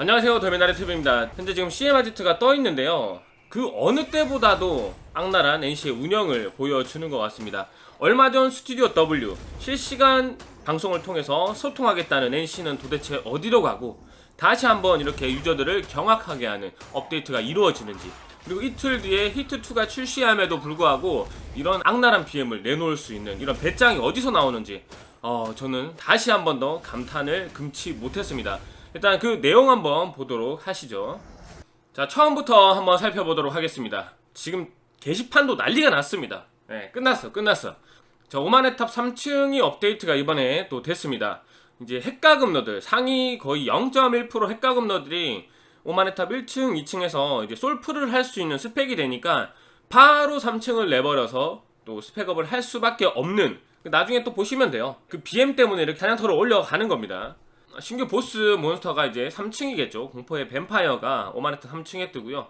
안녕하세요. 더미나리 TV입니다. 현재 지금 CM 아지트가 떠 있는데요. 그 어느 때보다도 악랄한 NC의 운영을 보여주는 것 같습니다. 얼마 전 스튜디오 W 실시간 방송을 통해서 소통하겠다는 NC는 도대체 어디로 가고 다시 한번 이렇게 유저들을 경악하게 하는 업데이트가 이루어지는지 그리고 이틀 뒤에 히트2가 출시함에도 불구하고 이런 악랄한 BM을 내놓을 수 있는 이런 배짱이 어디서 나오는지 어, 저는 다시 한번 더 감탄을 금치 못했습니다. 일단 그 내용 한번 보도록 하시죠. 자, 처음부터 한번 살펴보도록 하겠습니다. 지금 게시판도 난리가 났습니다. 네, 끝났어, 끝났어. 자, 오만의 탑 3층이 업데이트가 이번에 또 됐습니다. 이제 핵가금러들, 상위 거의 0.1% 핵가금러들이 오만의 탑 1층, 2층에서 이제 솔프를 할 수 있는 스펙이 되니까 바로 3층을 내버려서 또 스펙업을 할 수밖에 없는 나중에 또 보시면 돼요. 그 BM 때문에 이렇게 사냥터를 올려가는 겁니다. 신규 보스 몬스터가 이제 3층이겠죠. 공포의 뱀파이어가 오마네트 3층에 뜨고요.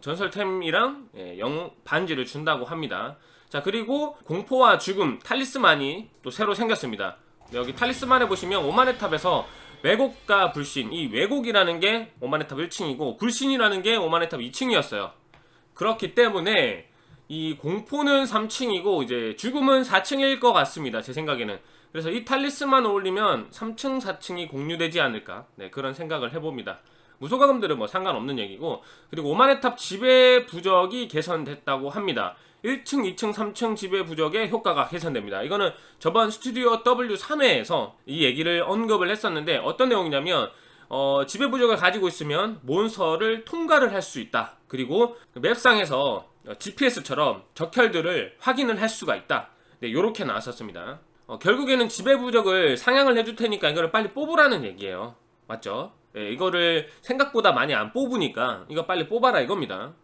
전설템이랑 예, 영 반지를 준다고 합니다. 자 그리고 공포와 죽음 탈리스만이 또 새로 생겼습니다. 여기 탈리스만에 보시면 오마네탑에서 왜곡과 불신 이 왜곡이라는 게 오마네탑 1층이고 불신이라는 게 오마네탑 2층이었어요. 그렇기 때문에 이 공포는 3층이고 이제 죽음은 4층일 것 같습니다. 제 생각에는. 그래서 이 탈리스만 올리면 3층, 4층이 공유되지 않을까. 네, 그런 생각을 해봅니다. 무소가금들은 뭐 상관없는 얘기고 그리고 오만의 탑 지배 부적이 개선됐다고 합니다. 1층, 2층, 3층 지배 부적의 효과가 개선됩니다. 이거는 저번 스튜디오 W3회에서 이 얘기를 언급을 했었는데 어떤 내용이냐면 어, 지배 부적을 가지고 있으면 몬스터를 통과를 할 수 있다. 그리고 그 맵상에서 GPS처럼 적혈들을 확인을 할 수가 있다. 네, 요렇게 나왔었습니다. 어, 결국에는 지배 부적을 상향을 해줄 테니까 이거를 빨리 뽑으라는 얘기예요. 맞죠? 네, 이거를 생각보다 많이 안 뽑으니까 이거 빨리 뽑아라 이겁니다.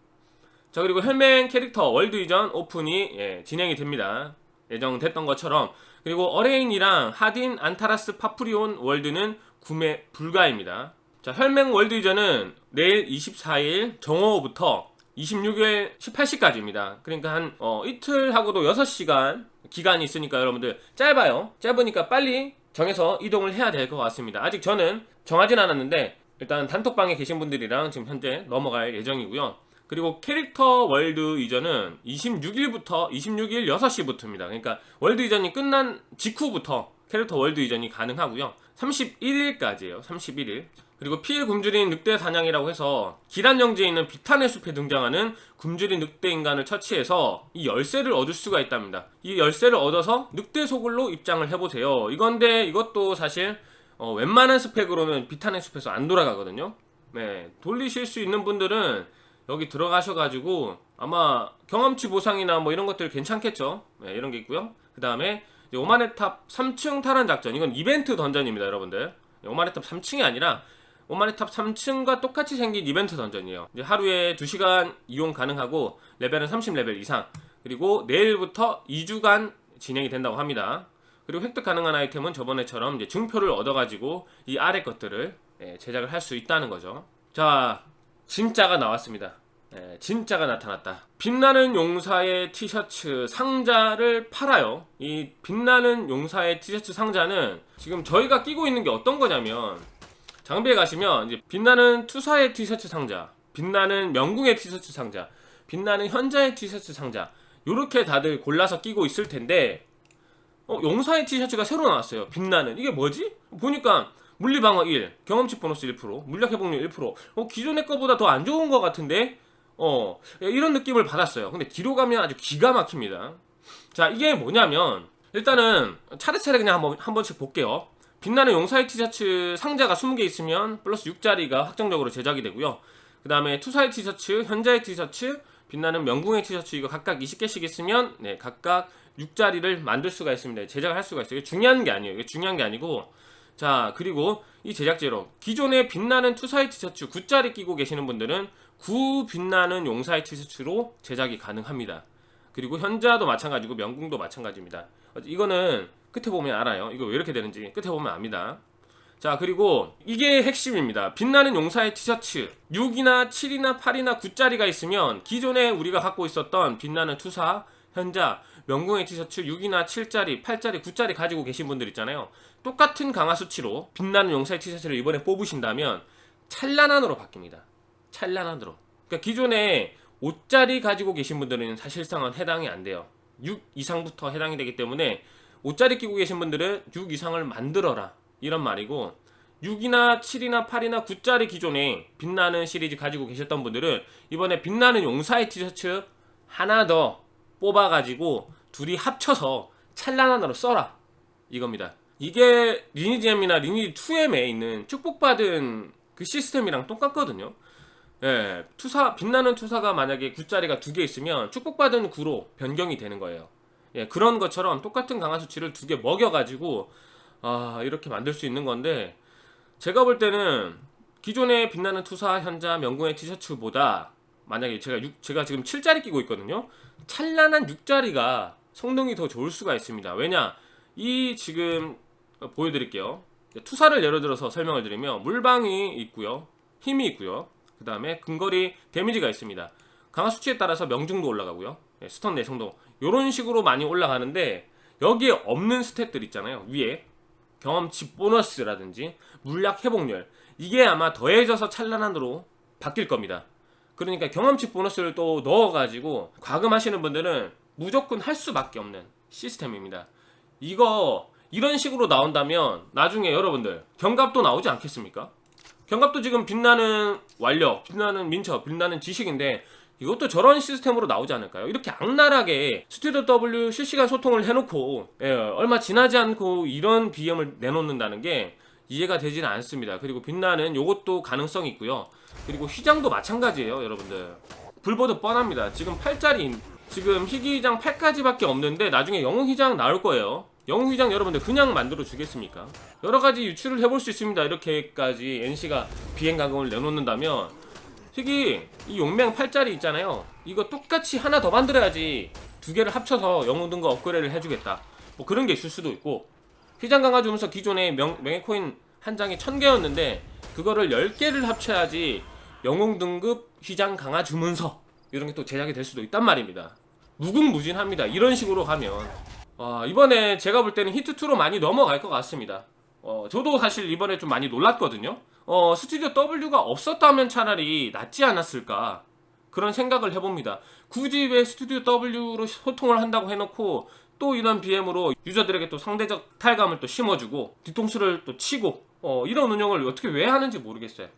자 그리고 혈맹 캐릭터 월드 이전 오픈이 예, 진행이 됩니다. 예정됐던 것처럼 그리고 어레인이랑 하딘 안타라스 파프리온 월드는 구매 불가입니다. 자 혈맹 월드 이전은 내일 24일 정오부터 26일 18시까지입니다. 그러니까 한 어, 이틀 하고도 6시간 기간이 있으니까 여러분들 짧아요. 짧으니까 빨리 정해서 이동을 해야 될 것 같습니다. 아직 저는 정하진 않았는데 일단 단톡방에 계신 분들이랑 지금 현재 넘어갈 예정이고요. 그리고 캐릭터 월드 이전은 26일부터 26일 6시부터입니다. 그러니까 월드 이전이 끝난 직후부터 캐릭터 월드 이전이 가능하고요. 31일까지예요. 31일. 그리고 피해 굶주린 늑대 사냥이라고 해서 기란 영지에 있는 비탄의 숲에 등장하는 굶주린 늑대 인간을 처치해서 이 열쇠를 얻을 수가 있답니다. 이 열쇠를 얻어서 늑대 소굴로 입장을 해보세요. 이건데 이것도 사실 어, 웬만한 스펙으로는 비탄의 숲에서 안 돌아가거든요. 네, 돌리실 수 있는 분들은 여기 들어가셔가지고 아마 경험치 보상이나 뭐 이런 것들 괜찮겠죠. 네, 이런 게 있고요. 그 다음에 오마네 탑 3층 탈환 작전 이건 이벤트 던전입니다, 여러분들. 오마네 탑 3층이 아니라 오마네 탑 3층과 똑같이 생긴 이벤트 던전이에요. 하루에 2시간 이용 가능하고 레벨은 30레벨 이상. 그리고 내일부터 2주간 진행이 된다고 합니다. 그리고 획득 가능한 아이템은 저번에처럼 증표를 얻어가지고 이 아래 것들을 예, 제작을 할 수 있다는 거죠. 자, 진짜가 나왔습니다. 예, 진짜가 나타났다. 빛나는 용사의 티셔츠 상자를 팔아요. 이 빛나는 용사의 티셔츠 상자는 지금 저희가 끼고 있는 게 어떤 거냐면 장비에 가시면 이제 빛나는 투사의 티셔츠 상자, 빛나는 명궁의 티셔츠 상자, 빛나는 현자의 티셔츠 상자 요렇게 다들 골라서 끼고 있을 텐데 어, 용사의 티셔츠가 새로 나왔어요. 빛나는 이게 뭐지? 보니까 물리 방어 1, 경험치 보너스 1%, 물약 회복률 1%. 어, 기존의 거보다 더 안 좋은 것 같은데 어 이런 느낌을 받았어요. 근데 뒤로 가면 아주 기가 막힙니다. 자 이게 뭐냐면 일단은 차례차례 그냥 한번 한 번씩 볼게요. 빛나는 용사의 티셔츠 상자가 20개 있으면 플러스 6짜리가 확정적으로 제작이 되고요. 그 다음에 투사의 티셔츠, 현자의 티셔츠, 빛나는 명궁의 티셔츠 이거 각각 20개씩 있으면 네 각각 6짜리를 만들 수가 있습니다. 제작을 할 수가 있어요. 이게 중요한 게 아니에요. 이게 중요한 게 아니고 자 그리고 이 제작제로 기존의 빛나는 투사의 티셔츠 9짜리 끼고 계시는 분들은 9 빛나는 용사의 티셔츠로 제작이 가능합니다. 그리고 현자도 마찬가지고 명궁도 마찬가지입니다. 이거는 끝에 보면 알아요. 이거 왜 이렇게 되는지 끝에 보면 압니다. 자 그리고 이게 핵심입니다. 빛나는 용사의 티셔츠 6이나 7이나 8이나 9짜리가 있으면 기존에 우리가 갖고 있었던 빛나는 투사, 현자, 명궁의 티셔츠 6이나 7짜리, 8짜리, 9짜리 가지고 계신 분들 있잖아요. 똑같은 강화 수치로 빛나는 용사의 티셔츠를 이번에 뽑으신다면 찬란한으로 바뀝니다. 찬란한으로. 그러니까 기존에 5짜리 가지고 계신 분들은 사실상은 해당이 안 돼요. 6 이상부터 해당이 되기 때문에 5짜리 끼고 계신 분들은 6 이상을 만들어라. 이런 말이고 6이나 7이나 8이나 9짜리 기존에 빛나는 시리즈 가지고 계셨던 분들은 이번에 빛나는 용사의 티셔츠 하나 더 뽑아가지고 둘이 합쳐서 찬란한으로 써라. 이겁니다. 이게 리니지 M이나 리니지 2M에 있는 축복받은 그 시스템이랑 똑같거든요. 예, 투사 빛나는 투사가 만약에 9짜리가 두 개 있으면 축복받은 9로 변경이 되는 거예요. 예, 그런 것처럼 똑같은 강화 수치를 두 개 먹여가지고 아 이렇게 만들 수 있는 건데 제가 볼 때는 기존의 빛나는 투사 현자 명궁의 티셔츠보다 만약에 제가 6, 제가 지금 7짜리 끼고 있거든요. 찬란한 6짜리가 성능이 더 좋을 수가 있습니다. 왜냐 이 지금 어, 보여드릴게요. 투사를 예를 들어서 설명을 드리면 물방이 있고요, 힘이 있고요, 그 다음에 근거리 데미지가 있습니다. 강화 수치에 따라서 명중도 올라가고요, 예, 스턴 내성도 이런 식으로 많이 올라가는데 여기에 없는 스탯들 있잖아요. 위에 경험치 보너스라든지 물약 회복률 이게 아마 더해져서 찬란한으로 바뀔 겁니다. 그러니까 경험치 보너스를 또 넣어가지고 과금하시는 분들은 무조건 할 수밖에 없는 시스템입니다. 이거 이런 식으로 나온다면 나중에 여러분들 경갑도 나오지 않겠습니까? 경갑도 지금 빛나는 완력, 빛나는 민첩, 빛나는 지식인데 이것도 저런 시스템으로 나오지 않을까요? 이렇게 악랄하게 스튜디오 W 실시간 소통을 해놓고 예, 얼마 지나지 않고 이런 BM을 내놓는다는 게 이해가 되지는 않습니다. 그리고 빛나는 요것도 가능성이 있고요. 그리고 휘장도 마찬가지예요, 여러분들. 불보듯 뻔합니다. 지금 8짜리 지금 희귀장 8까지밖에 없는데 나중에 영웅 휘장 나올 거예요. 영웅 휘장 여러분들 그냥 만들어 주겠습니까? 여러 가지 유출을 해볼 수 있습니다. 이렇게까지 NC가 비행 가격을 내놓는다면 희귀 이 용맹 8짜리 있잖아요. 이거 똑같이 하나 더 만들어야지 두 개를 합쳐서 영웅 등급 업그레이드를 해주겠다. 뭐 그런 게 있을 수도 있고 휘장 강화 주면서 기존에 명, 명예 코인 한 장이 1000개였는데 그거를 10개를 합쳐야지 영웅 등급 휘장 강화 주문서 이런 게 또 제작이 될 수도 있단 말입니다. 무궁무진합니다. 이런 식으로 가면 와, 이번에 제가 볼 때는 히트2로 많이 넘어갈 것 같습니다. 어, 저도 사실 이번에 좀 많이 놀랐거든요. 어, 스튜디오 W가 없었다면 차라리 낫지 않았을까. 그런 생각을 해봅니다. 굳이 왜 스튜디오 W로 소통을 한다고 해놓고 또 이런 BM으로 유저들에게 또 상대적 탈감을 또 심어주고 뒤통수를 또 치고 어, 이런 운영을 어떻게 왜 하는지 모르겠어요.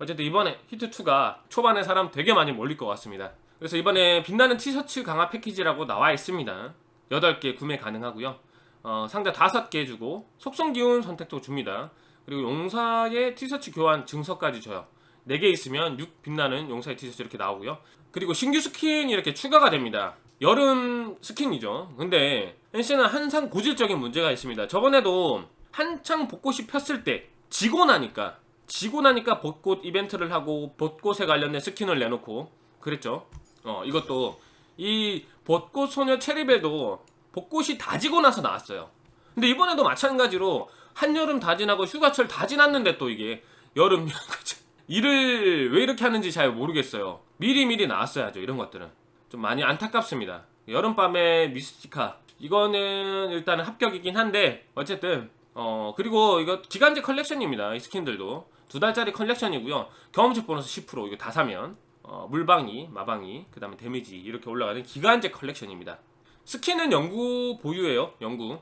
어쨌든 이번에 히트2가 초반에 사람 되게 많이 몰릴 것 같습니다. 그래서 이번에 빛나는 티셔츠 강화 패키지라고 나와 있습니다. 8개 구매 가능하고요. 어, 상자 5개 주고 속성 기운 선택도 줍니다. 그리고 용사의 티셔츠 교환 증서까지 줘요. 4개 있으면 6 빛나는 용사의 티셔츠 이렇게 나오고요. 그리고 신규 스킨 이렇게 추가가 됩니다. 여름 스킨이죠. 근데 NC는 항상 고질적인 문제가 있습니다. 저번에도 한창 벚꽃이 폈을 때 지고 나니까 지고 나니까 벚꽃 이벤트를 하고 벚꽃에 관련된 스킨을 내놓고 그랬죠. 어 이것도 이 벚꽃 소녀 체리벨도 벚꽃이 다 지고 나서 나왔어요. 근데 이번에도 마찬가지로 한여름 다 지나고 휴가철 다 지났는데 또 이게 여름 일을 왜 이렇게 하는지 잘 모르겠어요. 미리 미리 나왔어야죠 이런 것들은. 좀 많이 안타깝습니다. 여름밤의 미스티카. 이거는 일단은 합격이긴 한데 어쨌든 어 그리고 이거 기간제 컬렉션입니다 이 스킨들도. 두 달짜리 컬렉션이고요. 경험치 보너스 10% 이거 다 사면 어, 물방이 마방이 그 다음에 데미지 이렇게 올라가는 기간제 컬렉션입니다. 스킨은 영구 보유예요 영구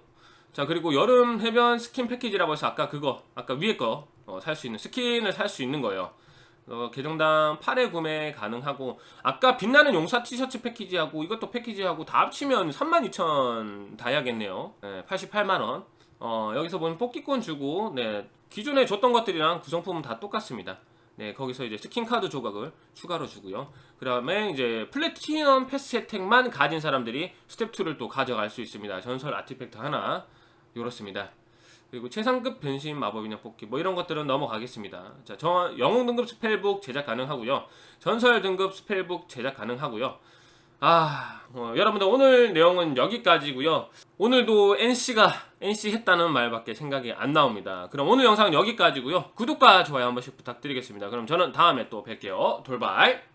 자 그리고 여름 해변 스킨 패키지라고 해서 아까 그거 아까 위에 거 살 수 있는 스킨을 살 수 있는 거예요. 어, 계정당 8회 구매 가능하고 아까 빛나는 용사 티셔츠 패키지하고 이것도 패키지하고 다 합치면 32,000 다야겠네요. 네, 88만원. 어, 여기서 보면 뽑기권 주고 네, 기존에 줬던 것들이랑 구성품은 다 똑같습니다. 네, 거기서 이제 스킨 카드 조각을 추가로 주고요. 그 다음에 이제 플래티넘 패스 혜택만 가진 사람들이 스텝 2를 또 가져갈 수 있습니다. 전설 아티팩트 하나, 이렇습니다. 그리고 최상급 변신 마법 인형 뽑기 뭐 이런 것들은 넘어가겠습니다. 자, 저 영웅 등급 스펠북 제작 가능하고요. 전설 등급 스펠북 제작 가능하고요. 아, 어, 여러분들 오늘 내용은 여기까지고요. 오늘도 NC가 NC 했다는 말밖에 생각이 안 나옵니다. 그럼 오늘 영상은 여기까지고요. 구독과 좋아요 한 번씩 부탁드리겠습니다. 그럼 저는 다음에 또 뵐게요. 돌발.